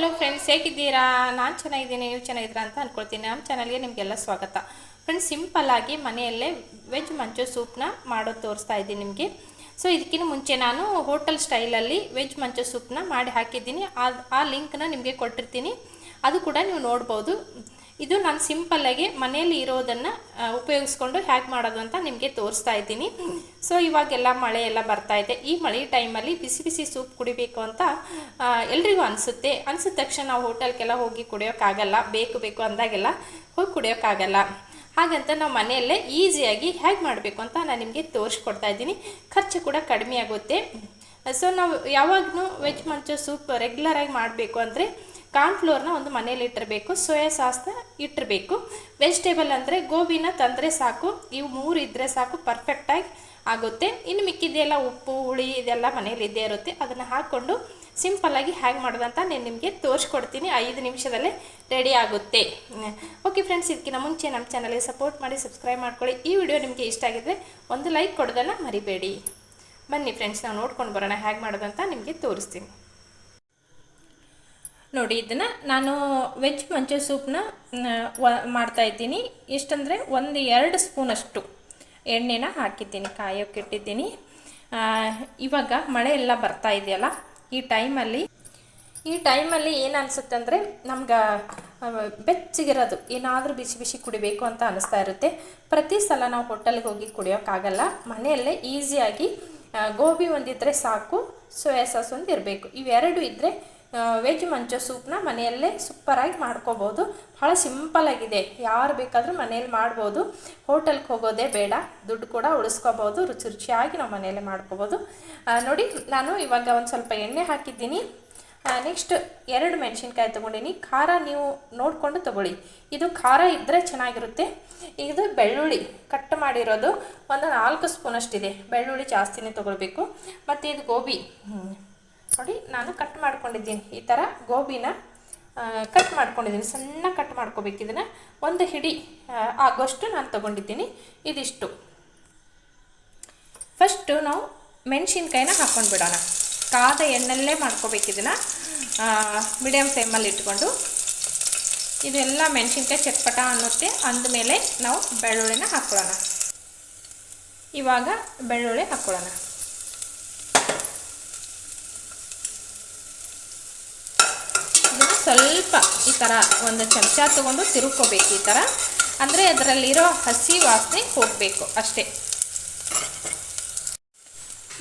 Hello friends ಹೇಗಿದ್ದೀರಾ? ನಾನು ಚೆನ್ನಾಗಿದ್ದೀನಿ, ನೀವು ಚೆನ್ನಾಗಿದ್ದೀರಾ ಅಂತ ಅಂದ್ಕೊಳ್ತೀನಿ ನಮ್ಮ ಚಾನಲ್ಗೆ ನಿಮಗೆಲ್ಲ ಸ್ವಾಗತ. ಫ್ರೆಂಡ್ಸ್ ಸಿಂಪಲ್ಲಾಗಿ ಮನೆಯಲ್ಲೇ ವೆಜ್ ಮಂಚೋ ಸೂಪ್ನ ಮಾಡೋದು ತೋರಿಸ್ತಾ ಇದ್ದೀನಿ ನಿಮಗೆ. ಸೊ ಇದಕ್ಕಿಂತ ಮುಂಚೆ ನಾನು ಹೋಟೆಲ್ ಸ್ಟೈಲಲ್ಲಿ ವೆಜ್ ಮಂಚೋ ಸೂಪ್ನ ಮಾಡಿ ಹಾಕಿದ್ದೀನಿ. ಆ ಆ ಲಿಂಕ್ನ ನಿಮಗೆ ಕೊಟ್ಟಿರ್ತೀನಿ. ಅದು ಕೂಡ ನೀವು ನೋಡ್ಬೋದು. ಇದು ನಾನು ಸಿಂಪಲ್ಲಾಗಿ ಮನೆಯಲ್ಲಿ ಇರೋದನ್ನು ಉಪಯೋಗಿಸ್ಕೊಂಡು ಹ್ಯಾಕ್ ಮಾಡೋದು ಅಂತ ನಿಮಗೆ ತೋರಿಸ್ತಾ ಇದ್ದೀನಿ. ಸೊ ಇವಾಗೆಲ್ಲ ಮಳೆ ಎಲ್ಲ ಬರ್ತಾ ಇದೆ. ಈ ಮಳೆ ಟೈಮಲ್ಲಿ ಬಿಸಿ ಬಿಸಿ ಸೂಪ್ ಕುಡಿಬೇಕು ಅಂತ ಎಲ್ರಿಗೂ ಅನಿಸುತ್ತೆ. ಅನಿಸಿದ ತಕ್ಷಣ ನಾವು ಹೋಟೆಲ್ಗೆಲ್ಲ ಹೋಗಿ ಕುಡಿಯೋಕ್ಕಾಗಲ್ಲ. ಬೇಕು ಬೇಕು ಅಂದಾಗೆಲ್ಲ ಹೋಗಿ ಕುಡಿಯೋಕ್ಕಾಗಲ್ಲ. ಹಾಗಂತ ನಾವು ಮನೆಯಲ್ಲೇ ಈಸಿಯಾಗಿ ಹ್ಯಾಕ್ ಮಾಡಬೇಕು ಅಂತ ನಾನು ನಿಮಗೆ ತೋರಿಸ್ಕೊಡ್ತಾ ಇದ್ದೀನಿ. ಖರ್ಚು ಕೂಡ ಕಡಿಮೆ ಆಗುತ್ತೆ. ಸೊ ನಾವು ಯಾವಾಗಲೂ ವೆಜ್ ಮಂಚೋ ಸೂಪ್ ರೆಗ್ಯುಲರಾಗಿ ಮಾಡಬೇಕು ಅಂದರೆ ಕಾರ್ನ್ಫ್ಲೋರ್ನ ಒಂದು ಮನೇಲಿ ಇಟ್ಟಿರಬೇಕು ಸೋಯಾ ಸಾಸ್ನ ಇಟ್ಟಿರಬೇಕು. ವೆಜಿಟೇಬಲ್ ಅಂದರೆ ಗೋಬಿನ ತಂದರೆ ಸಾಕು, ಇವು ಮೂರು ಇದ್ದರೆ ಸಾಕು ಪರ್ಫೆಕ್ಟಾಗಿ ಆಗುತ್ತೆ. ಇನ್ನು ಮಿಕ್ಕಿದೆಲ್ಲ ಉಪ್ಪು, ಹುಳಿ ಇದೆಲ್ಲ ಮನೇಲಿ ಇದ್ದೇ ಇರುತ್ತೆ. ಅದನ್ನು ಹಾಕ್ಕೊಂಡು ಸಿಂಪಲ್ಲಾಗಿ ಹೇಗೆ ಮಾಡೋದಂತ ನಾನು ನಿಮಗೆ ತೋರಿಸ್ಕೊಡ್ತೀನಿ. ಐದು ನಿಮಿಷದಲ್ಲೇ ರೆಡಿ ಆಗುತ್ತೆ. ಓಕೆ ಫ್ರೆಂಡ್ಸ್ ಇದಕ್ಕಿಂತ ಮುಂಚೆ ನಮ್ಮ ಚಾನಲ್ಗೆ ಸಪೋರ್ಟ್ ಮಾಡಿ ಸಬ್ಸ್ಕ್ರೈಬ್ ಮಾಡ್ಕೊಳ್ಳಿ. ಈ ವಿಡಿಯೋ ನಿಮಗೆ ಇಷ್ಟ ಆಗಿದ್ರೆ ಒಂದು ಲೈಕ್ ಕೊಡೋದನ್ನು ಮರಿಬೇಡಿ. ಬನ್ನಿ ಫ್ರೆಂಡ್ಸ್ ನಾವು ನೋಡ್ಕೊಂಡು ಬರೋಣ ಹೇಗೆ ಮಾಡೋದಂತ ನಿಮಗೆ ತೋರಿಸ್ತೀನಿ. ನೋಡಿ, ಇದನ್ನು ನಾನು ವೆಜ್ ಮಂಚು ಸೂಪ್ನ ಮಾಡ್ತಾ ಇದ್ದೀನಿ. ಎಷ್ಟಂದರೆ ಒಂದು ಎರಡು ಸ್ಪೂನಷ್ಟು ಎಣ್ಣೆನ ಹಾಕಿದ್ದೀನಿ, ಕಾಯೋಕೆ ಇಟ್ಟಿದ್ದೀನಿ. ಇವಾಗ ಮಳೆ ಎಲ್ಲ ಬರ್ತಾ ಇದೆಯಲ್ಲ, ಈ ಟೈಮಲ್ಲಿ ಈ ಟೈಮಲ್ಲಿ ಏನು ಅನಿಸುತ್ತೆ ಅಂದರೆ ನಮ್ಗೆ ಬೆಚ್ಚಗಿರೋದು, ಏನಾದರೂ ಬಿಸಿ ಬಿಸಿ ಕುಡಿಬೇಕು ಅಂತ ಅನಿಸ್ತಾ ಇರುತ್ತೆ. ಪ್ರತಿ ಸಲ ನಾವು ಹೋಟೆಲ್ಗೆ ಹೋಗಿ ಕುಡಿಯೋಕ್ಕಾಗಲ್ಲ. ಮನೆಯಲ್ಲೇ ಈಸಿಯಾಗಿ ಗೋಬಿ ಒಂದಿದ್ದರೆ ಸಾಕು, ಸೋಯಾ ಸಾಸ್ ಒಂದು ಇರಬೇಕು ಇವೆರಡು ಇದ್ದರೆ ವೆಜ್ ಮಂಚ ಸೂಪ್ನ ಮನೆಯಲ್ಲೇ ಸೂಪರಾಗಿ ಮಾಡ್ಕೋಬೋದು. ಭಾಳ ಸಿಂಪಲಾಗಿದೆ ಯಾರು ಬೇಕಾದರೂ ಮನೇಲಿ ಮಾಡ್ಬೋದು. ಹೋಟೆಲ್ಗೆ ಹೋಗೋದೇ ಬೇಡ. ದುಡ್ಡು ಕೂಡ ಉಳಿಸ್ಕೋಬೋದು. ರುಚಿ ರುಚಿಯಾಗಿ ನಾವು ಮನೆಯಲ್ಲೇ ಮಾಡ್ಕೋಬೋದು. ನೋಡಿ, ನಾನು ಇವಾಗ ಒಂದು ಸ್ವಲ್ಪ ಎಣ್ಣೆ ಹಾಕಿದ್ದೀನಿ. ನೆಕ್ಸ್ಟ್ ಎರಡು ಮೆಣಸಿನ್ಕಾಯಿ ತೊಗೊಂಡಿನಿ. ಖಾರ ನೀವು ನೋಡಿಕೊಂಡು ತಗೊಳ್ಳಿ. ಇದು ಖಾರ ಇದ್ದರೆ ಚೆನ್ನಾಗಿರುತ್ತೆ. ಇದು ಬೆಳ್ಳುಳ್ಳಿ ಕಟ್ ಮಾಡಿರೋದು ಒಂದು ನಾಲ್ಕು ಸ್ಪೂನಷ್ಟಿದೆ. ಬೆಳ್ಳುಳ್ಳಿ ಜಾಸ್ತಿನೇ ತೊಗೊಳ್ಬೇಕು. ಮತ್ತು ಇದು ಗೋಬಿ. ನೋಡಿ, ನಾನು ಕಟ್ ಮಾಡ್ಕೊಂಡಿದ್ದೀನಿ ಈ ಥರ ಗೋಬಿನ ಕಟ್ ಮಾಡ್ಕೊಂಡಿದ್ದೀನಿ. ಸಣ್ಣ ಕಟ್ ಮಾಡ್ಕೋಬೇಕು ಇದನ್ನು. ಒಂದು ಹಿಡಿ ಆಗೋಷ್ಟು ನಾನು ತೊಗೊಂಡಿದ್ದೀನಿ. ಇದಿಷ್ಟು. ಫಸ್ಟು ನಾವು ಮೆಣಸಿನ್ಕಾಯಿನ ಹಾಕ್ಕೊಂಡು ಬಿಡೋಣ ಕಾದ ಎಣ್ಣೆಲ್ಲೇ ಮಾಡ್ಕೋಬೇಕು ಇದನ್ನು. ಮೀಡಿಯಮ್ ಫ್ಲೇಮಲ್ಲಿ ಇಟ್ಕೊಂಡು. ಇದೆಲ್ಲ ಮೆಣಸಿನ್ಕಾಯಿ ಚಟ್ಪಟ ಅನ್ನುತ್ತೆ. ಅಂದಮೇಲೆ ನಾವು ಬೆಳ್ಳುಳ್ಳಿನ ಹಾಕ್ಕೊಳ್ಳೋಣ ಇವಾಗ ಬೆಳ್ಳುಳ್ಳಿ ಹಾಕ್ಕೊಳ್ಳೋಣ ಇದನ್ನು ಸ್ವಲ್ಪ ಈ ಥರ ಒಂದು ಚಮಚ ತೊಗೊಂಡು ತಿರುಕೋಬೇಕು ಈ ಥರ ಅಂದರೆ ಅದರಲ್ಲಿರೋ ಹಸಿ ವಾಸನೆ ಹೋಗಬೇಕು ಅಷ್ಟೇ.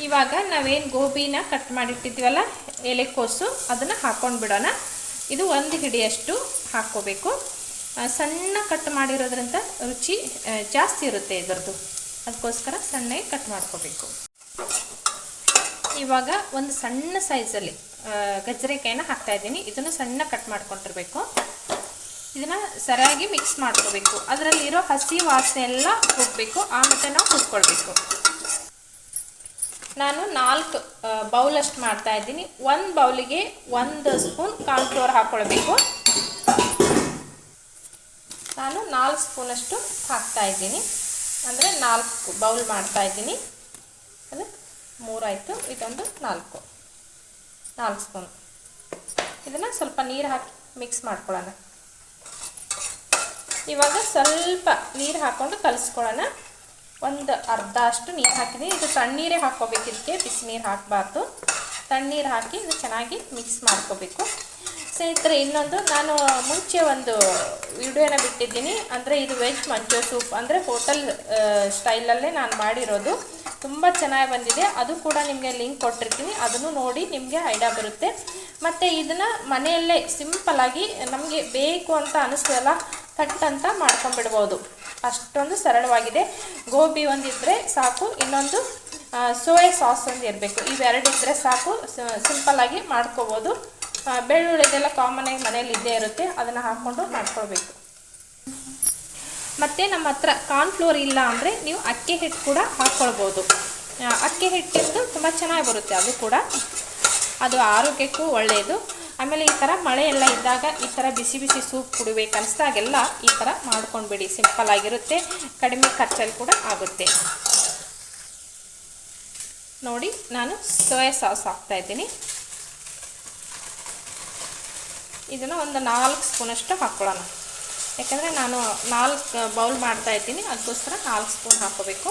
ಇವಾಗ ನಾವೇನು ಗೋಬಿನ ಕಟ್ ಮಾಡಿಟ್ಟಿದ್ವಲ್ಲ ಎಲೆಕೋಸು ಅದನ್ನು ಹಾಕ್ಕೊಂಡು ಬಿಡೋಣ. ಇದು ಒಂದು ಹಿಡಿಯಷ್ಟು ಹಾಕ್ಕೋಬೇಕು. ಸಣ್ಣ ಕಟ್ ಮಾಡಿರೋದ್ರಿಂದ ರುಚಿ ಜಾಸ್ತಿ ಇರುತ್ತೆ ಇದರದ್ದು. ಅದಕ್ಕೋಸ್ಕರ ಸಣ್ಣಗೆ ಕಟ್ ಮಾಡ್ಕೋಬೇಕು. ಇವಾಗ ಒಂದು ಸಣ್ಣ ಸೈಜಲ್ಲಿ ಗಜ್ಜರಿಕಾಯಿನ ಹಾಕ್ತಾ ಇದ್ದೀನಿ. ಇದನ್ನು ಸಣ್ಣ ಕಟ್ ಮಾಡ್ಕೊಂಡಿರ್ಬೇಕು. ಇದನ್ನು ಸರಿಯಾಗಿ ಮಿಕ್ಸ್ ಮಾಡ್ಕೋಬೇಕು. ಅದರಲ್ಲಿರೋ ಹಸಿ ವಾಸನೆ ಎಲ್ಲ ಹೋಗಬೇಕು. ಆಮೇಲೆ ನಾವು ಹುರ್ಕೊಳ್ಬೇಕು. ನಾನು ನಾಲ್ಕು ಬೌಲಷ್ಟು ಮಾಡ್ತಾ ಇದ್ದೀನಿ. ಒಂದು ಬೌಲಿಗೆ ಒಂದು ಸ್ಪೂನ್ ಕಾರ್ನ್ಫ್ಲೋರ್ ಹಾಕ್ಕೊಳ್ಬೇಕು ನಾನು ನಾಲ್ಕು ಸ್ಪೂನಷ್ಟು ಹಾಕ್ತಾ ಇದ್ದೀನಿ. ಅಂದರೆ ನಾಲ್ಕು ಬೌಲ್ ಮಾಡ್ತಾ ಇದ್ದೀನಿ. ಅದು ಮೂರಾಯಿತು. ಇದೊಂದು ನಾಲ್ಕು. ನಾಲ್ಕು ಸ್ಪೂನ್. ಇದನ್ನು ಸ್ವಲ್ಪ ನೀರು ಹಾಕಿ ಮಿಕ್ಸ್ ಮಾಡ್ಕೊಳ್ಳೋಣ. ಇವಾಗ ಸ್ವಲ್ಪ ನೀರು ಹಾಕ್ಕೊಂಡು ಕಲಿಸ್ಕೊಳ್ಳೋಣ. ಒಂದು ಅರ್ಧ ಅಷ್ಟು ನೀರು ಹಾಕಿದ್ದೀನಿ ಇದು ತಣ್ಣೀರೇ ಹಾಕ್ಕೋಬೇಕು. ಇದಕ್ಕೆ ಬಿಸಿ ನೀರು ಹಾಕಬಾರ್ದು. ತಣ್ಣೀರು ಹಾಕಿ ಇದು ಚೆನ್ನಾಗಿ ಮಿಕ್ಸ್ ಮಾಡ್ಕೋಬೇಕು. ಸ್ನೇಹಿತರೆ, ಇನ್ನೊಂದು ನಾನು ಮುಂಚೆ ಒಂದು ವಿಡಿಯೋನ ಬಿಟ್ಟಿದ್ದೀನಿ. ಅಂದರೆ ಇದು ವೆಜ್ ಮಂಚೋ ಸೂಪ್. ಅಂದರೆ ಹೋಟೆಲ್ ಸ್ಟೈಲಲ್ಲೇ ನಾನು ಮಾಡಿರೋದು. ತುಂಬ ಚೆನ್ನಾಗಿ ಬಂದಿದೆ. ಅದು ಕೂಡ ನಿಮಗೆ ಲಿಂಕ್ ಕೊಟ್ಟಿರ್ತೀನಿ. ಅದನ್ನು ನೋಡಿ ನಿಮಗೆ ಐಡಿಯಾ ಬರುತ್ತೆ. ಮತ್ತು ಇದನ್ನು ಮನೆಯಲ್ಲೇ ಸಿಂಪಲಾಗಿ ನಮಗೆ ಬೇಕು ಅಂತ ಅನಿಸ್ತದಲ್ಲ ಕಟ್ ಅಂತ ಮಾಡ್ಕೊಂಬಿಡ್ಬೋದು ಅಷ್ಟೊಂದು ಸರಳವಾಗಿದೆ. ಗೋಬಿ ಒಂದಿದ್ದರೆ ಸಾಕು. ಇನ್ನೊಂದು ಸೋಯಾ ಸಾಸ್ ಒಂದು ಇರಬೇಕು ಇವೆರಡು ಇದ್ದರೆ ಸಾಕು. ಸಿಂಪಲ್ಲಾಗಿ ಮಾಡ್ಕೋಬೋದು. ಬೆಳ್ಳುಳ್ಳಿದೆಲ್ಲ ಕಾಮನಾಗಿ ಮನೇಲಿ ಇದ್ದೇ ಇರುತ್ತೆ. ಅದನ್ನು ಹಾಕ್ಕೊಂಡು ಮಾಡ್ಕೊಳ್ಬೇಕು. ಮತ್ತು ನಮ್ಮ ಹತ್ರ ಕಾರ್ನ್ಫ್ಲೋರ್ ಇಲ್ಲ ಅಂದರೆ ನೀವು ಅಕ್ಕಿ ಹಿಟ್ಟು ಕೂಡ ಹಾಕ್ಕೊಳ್ಬೋದು. ಅಕ್ಕಿ ಹಿಟ್ಟಿಂದು ತುಂಬ ಚೆನ್ನಾಗಿ ಬರುತ್ತೆ ಅದು ಕೂಡ. ಅದು ಆರೋಗ್ಯಕ್ಕೂ ಒಳ್ಳೆಯದು ಆಮೇಲೆ ಈ ಥರ ಮಳೆ ಎಲ್ಲ ಇದ್ದಾಗ ಈ ಥರ ಬಿಸಿ ಬಿಸಿ ಸೂಪ್ ಕುಡಿಬೇಕು ಅನಿಸ್ದಾಗೆಲ್ಲ ಈ ಥರ ಮಾಡ್ಕೊಂಡ್ಬಿಡಿ. ಸಿಂಪಲ್ ಆಗಿರುತ್ತೆ. ಕಡಿಮೆ ಖರ್ಚಲ್ಲಿ ಕೂಡ ಆಗುತ್ತೆ. ನೋಡಿ, ನಾನು ಸೋಯಾ ಸಾಸ್ ಹಾಕ್ತಾಯಿದ್ದೀನಿ ಇದನ್ನು ಒಂದು ನಾಲ್ಕು ಸ್ಪೂನಷ್ಟು ಹಾಕ್ಕೊಳ್ಳೋಣ. ಯಾಕಂದರೆ ನಾನು ನಾಲ್ಕು ಬೌಲ್ ಮಾಡ್ತಾ ಇದ್ದೀನಿ, ಅದಕ್ಕೋಸ್ಕರ ನಾಲ್ಕು ಸ್ಪೂನ್ ಹಾಕೋಬೇಕು.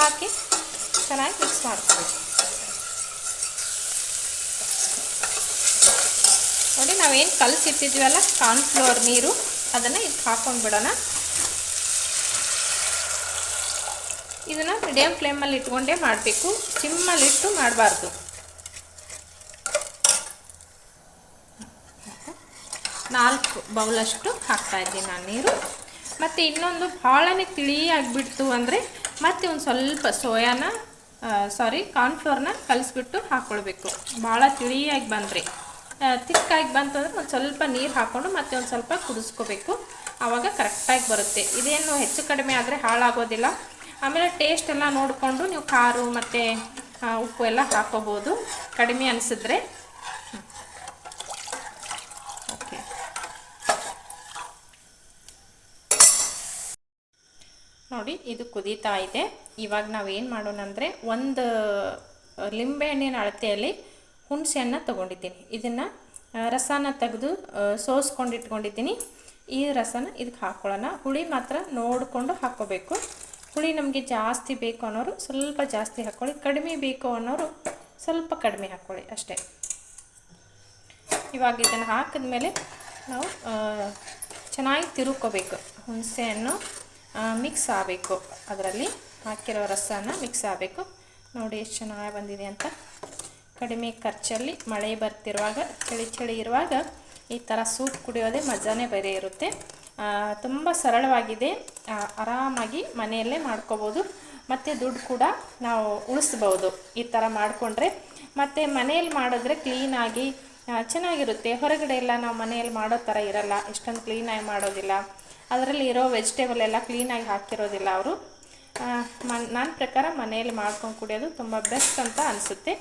ಹಾಕಿ ಚೆನ್ನಾಗಿ ಮಿಕ್ಸ್ ಮಾಡ್ಕೋಬೇಕು. ನೋಡಿ, ನಾವೇನು ಕಲಸಿಟ್ಟಿದ್ವಲ್ಲ, ಕಾರ್ನ್ಫ್ಲೋರ್ ನೀರು, ಅದನ್ನು ಇದಕ್ಕೆ ಹಾಕೊಂಡು ಬಿಡೋಣ. ಇದನ್ನು ಮೀಡಿಯಮ್ ಫ್ಲೇಮಲ್ಲಿ ಇಟ್ಕೊಂಡೇ ಮಾಡಬೇಕು. ಸಿಮ್ಮಲ್ಲಿಟ್ಟು ಮಾಡಬಾರ್ದು. ನಾಲ್ಕು ಬೌಲಷ್ಟು ಹಾಕ್ತಾ ಇದ್ದೀನಿ ನಾನು ನೀರು. ಮತ್ತು ಇನ್ನೊಂದು ಭಾಳನೇ ತಿಳಿ ಆಗಿಬಿಡ್ತು ಅಂದರೆ ಮತ್ತೆ ಒಂದು ಸ್ವಲ್ಪ ಸೋಯಾನ ಸಾರಿ ಕಾರ್ನ್ಫ್ಲೋರ್ನ ಕಲಿಸ್ಬಿಟ್ಟು ಹಾಕ್ಕೊಳ್ಬೇಕು ಭಾಳ ತಿಳಿಯಾಗಿ ಬಂದರೆ. ತಿಕ್ಕಾಗಿ ಬಂತು ಅಂದರೆ ಒಂದು ಸ್ವಲ್ಪ ನೀರು ಹಾಕ್ಕೊಂಡು ಮತ್ತೆ ಒಂದು ಸ್ವಲ್ಪ ಕುದಿಸ್ಕೋಬೇಕು. ಆವಾಗ ಕರೆಕ್ಟಾಗಿ ಬರುತ್ತೆ. ಇದೇನು ಹೆಚ್ಚು ಕಡಿಮೆ ಆದರೆ ಹಾಳಾಗೋದಿಲ್ಲ. ಆಮೇಲೆ ಟೇಸ್ಟ್ ಎಲ್ಲ ನೋಡಿಕೊಂಡು ನೀವು ಖಾರು ಮತ್ತು ಉಪ್ಪು ಎಲ್ಲ ಹಾಕೋಬೋದು. ಕಡಿಮೆ ಅನಿಸಿದ್ರೆ ಓಕೆ ನೋಡಿ ಇದು ಕುದೀತಾ ಇದೆ. ಇವಾಗ ನಾವೇನು ಮಾಡೋಣ ಅಂದರೆ ಒಂದು ಲಿಂಬೆಹಣ್ಣಿನ ಅಳತೆಯಲ್ಲಿ ಹುಣಸೆಹಣ್ಣ ತೊಗೊಂಡಿದ್ದೀನಿ. ಇದನ್ನು ರಸನ ತೆಗೆದು ಸೋಸ್ಕೊಂಡು ಇಟ್ಕೊಂಡಿದ್ದೀನಿ. ಈ ರಸನ ಇದಕ್ಕೆ ಹಾಕ್ಕೊಳ್ಳೋಣ ಹುಳಿ ಮಾತ್ರ ನೋಡಿಕೊಂಡು ಹಾಕ್ಕೋಬೇಕು. ಹುಳಿ ನಮಗೆ ಜಾಸ್ತಿ ಬೇಕು ಅನ್ನೋರು ಸ್ವಲ್ಪ ಜಾಸ್ತಿ ಹಾಕ್ಕೊಳ್ಳಿ ಕಡಿಮೆ ಬೇಕು ಅನ್ನೋರು ಸ್ವಲ್ಪ ಕಡಿಮೆ ಹಾಕ್ಕೊಳ್ಳಿ ಅಷ್ಟೇ. ಇವಾಗ ಇದನ್ನು ಹಾಕಿದ್ಮೇಲೆ ನಾವು ಚೆನ್ನಾಗಿ ತಿರುಕೋಬೇಕು ಹುಣಸೆಹಣ್ಣು. ಮಿಕ್ಸ್ ಆಗಬೇಕು. ಅದರಲ್ಲಿ ಹಾಕಿರೋ ರಸನ ಮಿಕ್ಸ್ ಆಗಬೇಕು. ನೋಡಿ ಎಷ್ಟು ಚೆನ್ನಾಗಿ ಬಂದಿದೆ ಅಂತ. ಕಡಿಮೆ ಖರ್ಚಲ್ಲಿ ಮಳೆ ಬರ್ತಿರುವಾಗ, ಚಳಿ ಚಳಿ ಇರುವಾಗ ಈ ಥರ ಸೂಪ್ ಕುಡಿಯೋದೇ ಮಜಾನೇ ಬೇರೆ ಇರುತ್ತೆ. ತುಂಬ ಸರಳವಾಗಿದೆ. ಆರಾಮಾಗಿ ಮನೆಯಲ್ಲೇ ಮಾಡ್ಕೋಬೋದು. ಮತ್ತು ದುಡ್ಡು ಕೂಡ ನಾವು ಉಳಿಸ್ಬೋದು ಈ ಥರ ಮಾಡಿಕೊಂಡ್ರೆ. ಮತ್ತು ಮನೆಯಲ್ಲಿ ಮಾಡಿದ್ರೆ ಕ್ಲೀನಾಗಿ ಚೆನ್ನಾಗಿರುತ್ತೆ. ಹೊರಗಡೆ ಎಲ್ಲ ನಾವು ಮನೆಯಲ್ಲಿ ಮಾಡೋ ಥರ ಇರಲ್ಲ. ಇಷ್ಟೊಂದು ಕ್ಲೀನಾಗಿ ಮಾಡೋದಿಲ್ಲ. ಅದರಲ್ಲಿ ಇರೋ ವೆಜಿಟೇಬಲ್ ಎಲ್ಲ ಕ್ಲೀನಾಗಿ ಹಾಕಿರೋದಿಲ್ಲ ಅವರು. ಮನ್ ನನ್ನ ಪ್ರಕಾರ ಮನೆಯಲ್ಲಿ ಮಾಡ್ಕೊಂಡು ಕುಡಿಯೋದು ತುಂಬ ಬೆಸ್ಟ್ ಅಂತ ಅನಿಸುತ್ತೆ.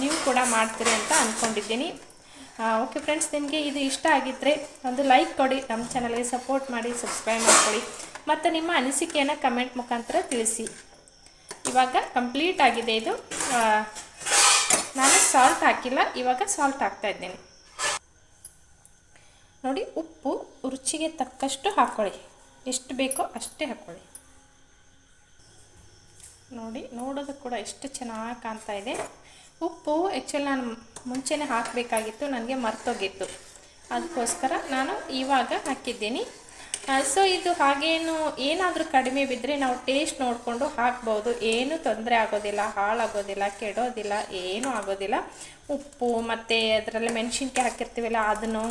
ನೀವು ಕೂಡ ಮಾಡ್ತೀರಿ ಅಂತ ಅಂದ್ಕೊಂಡಿದ್ದೀನಿ ಓಕೆ ಫ್ರೆಂಡ್ಸ್ ನಿಮಗೆ ಇದು ಇಷ್ಟ ಆಗಿದ್ದರೆ ಒಂದು ಲೈಕ್ ಕೊಡಿ ನಮ್ಮ ಚಾನಲ್ಗೆ ಸಪೋರ್ಟ್ ಮಾಡಿ ಸಬ್ಸ್ಕ್ರೈಬ್ ಮಾಡ್ಕೊಳ್ಳಿ. ಮತ್ತು ನಿಮ್ಮ ಅನಿಸಿಕೆಯನ್ನು ಕಮೆಂಟ್ ಮುಖಾಂತರ ತಿಳಿಸಿ. ಇವಾಗ ಕಂಪ್ಲೀಟ್ ಆಗಿದೆ ಇದು. ನಾನು ಸಾಲ್ಟ್ ಹಾಕಿಲ್ಲ, ಇವಾಗ ಸಾಲ್ಟ್ ಹಾಕ್ತಾ ಇದ್ದೀನಿ. ನೋಡಿ, ಉಪ್ಪು ರುಚಿಗೆ ತಕ್ಕಷ್ಟು ಹಾಕ್ಕೊಳ್ಳಿ ಎಷ್ಟು ಬೇಕೋ ಅಷ್ಟೇ ಹಾಕ್ಕೊಳ್ಳಿ ನೋಡಿ, ನೋಡೋದು ಕೂಡ ಎಷ್ಟು ಚೆನ್ನಾಗಿ ಕಾಣ್ತಾ ಇದೆ. ಉಪ್ಪು ಆ್ಯಕ್ಚುಲಿ ನಾನು ಮುಂಚೆನೇ ಹಾಕಬೇಕಾಗಿತ್ತು, ನನಗೆ ಮರ್ತೋಗಿತ್ತು. ಅದಕ್ಕೋಸ್ಕರ ನಾನು ಇವಾಗ ಹಾಕಿದ್ದೀನಿ. ಸೊ ಇದು ಹಾಗೇನು ಏನಾದರೂ ಕಡಿಮೆ ಬಿದ್ದರೆ ನಾವು ಟೇಸ್ಟ್ ನೋಡಿಕೊಂಡು ಹಾಕ್ಬೋದು. ಏನೂ ತೊಂದರೆ ಆಗೋದಿಲ್ಲ, ಹಾಳಾಗೋದಿಲ್ಲ, ಕೆಡೋದಿಲ್ಲ, ಏನೂ ಆಗೋದಿಲ್ಲ. ಉಪ್ಪು ಮತ್ತು ಅದರಲ್ಲಿ ಮೆಣಸಿನ್ಕಾಯಿ ಹಾಕಿರ್ತೀವಲ್ಲ ಅದನ್ನು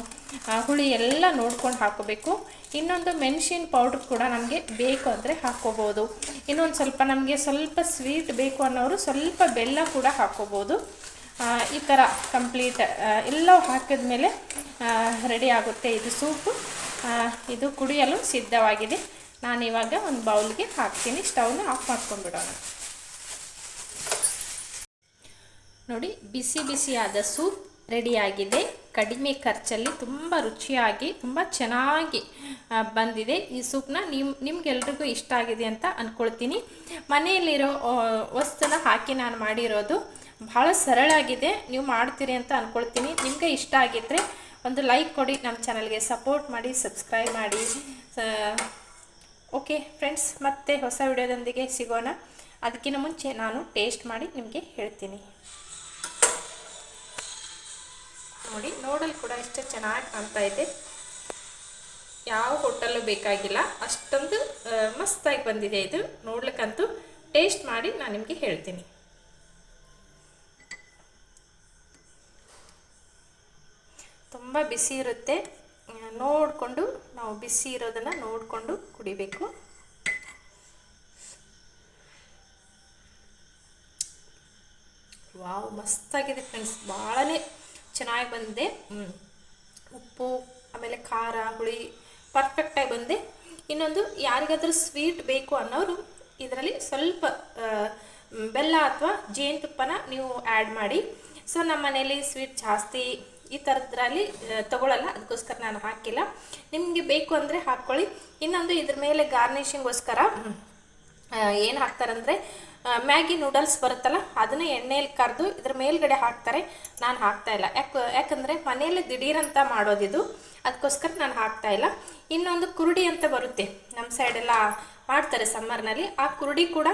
ಹುಳಿ ಎಲ್ಲ ನೋಡ್ಕೊಂಡು ಹಾಕೋಬೇಕು ಇನ್ನೊಂದು ಮೆಣಸಿನ ಪೌಡ್ರ್ ಕೂಡ ನಮಗೆ ಬೇಕು ಅಂದರೆ ಹಾಕ್ಕೋಬೋದು. ಇನ್ನೊಂದು ಸ್ವಲ್ಪ ನಮಗೆ ಸ್ವಲ್ಪ ಸ್ವೀಟ್ ಬೇಕು ಅನ್ನೋರು ಸ್ವಲ್ಪ ಬೆಲ್ಲ ಕೂಡ ಹಾಕ್ಕೋಬೋದು. ಈ ಥರ ಕಂಪ್ಲೀಟ್ ಎಲ್ಲವೂ ಹಾಕಿದ ಮೇಲೆ ರೆಡಿ ಆಗುತ್ತೆ ಇದು ಸೂಪು ಇದು ಕುಡಿಯಲು ಸಿದ್ಧವಾಗಿದೆ. ನಾನು ಇವಾಗ ಒಂದು ಬೌಲ್ಗೆ ಹಾಕ್ತೀನಿ. ಸ್ಟವ್ನ ಆಫ್ ಮಾಡ್ಕೊಂಡ್ಬಿಡೋಣ. ನೋಡಿ, ಬಿಸಿ ಬಿಸಿಯಾದ ಸೂಪ್ ರೆಡಿಯಾಗಿದೆ. ಕಡಿಮೆ ಖರ್ಚಲ್ಲಿ ತುಂಬ ರುಚಿಯಾಗಿ, ತುಂಬ ಚೆನ್ನಾಗಿ ಬಂದಿದೆ. ಈ ಸೂಪ್ನ ನಿಮ್ಮ ನಿಮ್ಗೆಲ್ರಿಗೂ ಇಷ್ಟ ಆಗಿದೆ ಅಂತ ಅಂದ್ಕೊಳ್ತೀನಿ ಮನೆಯಲ್ಲಿರೋ ವಸ್ತುನ ಹಾಕಿ ನಾನು ಮಾಡಿರೋದು ಭಾಳ ಸರಳಾಗಿದೆ. ನೀವು ಮಾಡ್ತೀರಿ ಅಂತ ಅಂದ್ಕೊಳ್ತೀನಿ ನಿಮಗೆ ಇಷ್ಟ ಆಗಿದ್ದರೆ ಒಂದು ಲೈಕ್ ಕೊಡಿ ನಮ್ಮ ಚಾನಲ್ಗೆ ಸಪೋರ್ಟ್ ಮಾಡಿ ಸಬ್ಸ್ಕ್ರೈಬ್ ಮಾಡಿ. ಓಕೆ ಫ್ರೆಂಡ್ಸ್ ಮತ್ತೆ ಹೊಸ ವಿಡಿಯೋದೊಂದಿಗೆ ಸಿಗೋಣ. ಅದಕ್ಕಿಂತ ಮುಂಚೆ ನಾನು ಟೇಸ್ಟ್ ಮಾಡಿ ನಿಮಗೆ ಹೇಳ್ತೀನಿ. ನೋಡಿ, ನೋಡಲು ಕೂಡ ಎಷ್ಟು ಚೆನ್ನಾಗಿ ಕಾಣ್ತಾ ಇದೆ. ಯಾವ ಹೋಟೆಲ್ಲು ಬೇಕಾಗಿಲ್ಲ. ಅಷ್ಟೊಂದು ಮಸ್ತಾಗಿ ಬಂದಿದೆ ಇದು. ನೋಡ್ಲಿಕ್ಕಂತೂ ಟೇಸ್ಟ್ ಮಾಡಿ ನಾನು ನಿಮಗೆ ಹೇಳ್ತೀನಿ. ತುಂಬ ಬಿಸಿ ಇರುತ್ತೆ. ನೋಡಿಕೊಂಡು ನಾವು ಬಿಸಿ ಇರೋದನ್ನು ನೋಡಿಕೊಂಡು ಕುಡಿಬೇಕು. Wow, ಮಸ್ತಾಗಿದೆ friends. ಭಾಳನೇ ಚೆನ್ನಾಗಿ ಬಂದಿದೆ. ಉಪ್ಪು, ಆಮೇಲೆ ಖಾರ, ಹುಳಿ ಪರ್ಫೆಕ್ಟಾಗಿ ಬಂದಿದೆ. ಇನ್ನೊಂದು ಯಾರಿಗಾದರೂ ಸ್ವೀಟ್ ಬೇಕು ಅನ್ನೋರು ಇದರಲ್ಲಿ ಸ್ವಲ್ಪ ಬೆಲ್ಲ ಅಥವಾ ಜೇನುತುಪ್ಪನ ನೀವು ಆ್ಯಡ್ ಮಾಡಿ. ಸೊ ನಮ್ಮ ಮನೇಲಿ ಸ್ವೀಟ್ ಜಾಸ್ತಿ ಈ ಥರದ್ರಲ್ಲಿ ತಗೊಳ್ಳಲ್ಲ ಅದಕ್ಕೋಸ್ಕರ ನಾನು ಹಾಕಿಲ್ಲ. ನಿಮಗೆ ಬೇಕು ಅಂದರೆ ಹಾಕ್ಕೊಳ್ಳಿ ಇನ್ನೊಂದು ಇದ್ರ ಮೇಲೆ ಗಾರ್ನಿಷಿಂಗೋಸ್ಕರ ಏನು ಹಾಕ್ತಾರಂದರೆ ಮ್ಯಾಗಿ ನೂಡಲ್ಸ್ ಬರುತ್ತಲ್ಲ, ಅದನ್ನ ಎಣ್ಣೆಯಲ್ಲಿ ಕರೆದು ಇದ್ರ ಮೇಲ್ಗಡೆ ಹಾಕ್ತಾರೆ. ನಾನು ಹಾಕ್ತಾ ಇಲ್ಲ. ಯಾಕೆ, ಯಾಕಂದರೆ ಮನೆಯಲ್ಲೇ ದಿಢೀರಂತ ಮಾಡೋದಿದು. ಅದಕ್ಕೋಸ್ಕರ ನಾನು ಹಾಕ್ತಾ ಇಲ್ಲ. ಇನ್ನೊಂದು ಕುರುಡಿ ಅಂತ ಬರುತ್ತೆ. ನಮ್ಮ ಸೈಡೆಲ್ಲ ಮಾಡ್ತಾರೆ ಸಮ್ಮರ್ನಲ್ಲಿ. ಆ ಕುರುಡಿ ಕೂಡ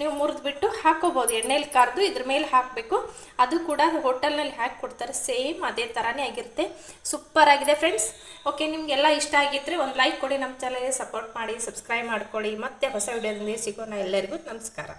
ನೀವು ಮುರಿದ್ಬಿಟ್ಟು ಹಾಕೋಬೋದು. ಎಣ್ಣೆಲಿ ಕರೆದು ಇದ್ರ ಮೇಲೆ ಹಾಕಬೇಕು. ಅದು ಕೂಡ ಹೋಟೆಲ್ನಲ್ಲಿ ಹಾಕಿ ಕೊಡ್ತಾರೆ. ಸೇಮ್ ಅದೇ ಥರನೇ ಆಗಿರುತ್ತೆ. ಸೂಪರ್ ಆಗಿದೆ ಫ್ರೆಂಡ್ಸ್ ಓಕೆ ನಿಮಗೆಲ್ಲ ಇಷ್ಟ ಆಗಿದ್ದರೆ ಒಂದು ಲೈಕ್ ಕೊಡಿ. ನಮ್ಮ ಚಾನಲ್ಗೆ ಸಪೋರ್ಟ್ ಮಾಡಿ ಸಬ್ಸ್ಕ್ರೈಬ್ ಮಾಡ್ಕೊಳ್ಳಿ. ಮತ್ತೆ ಹೊಸ ವಿಡಿಯೋದೊಂದಿಗೆ ಸಿಗೋಣ ಎಲ್ಲರಿಗೂ ನಮಸ್ಕಾರ.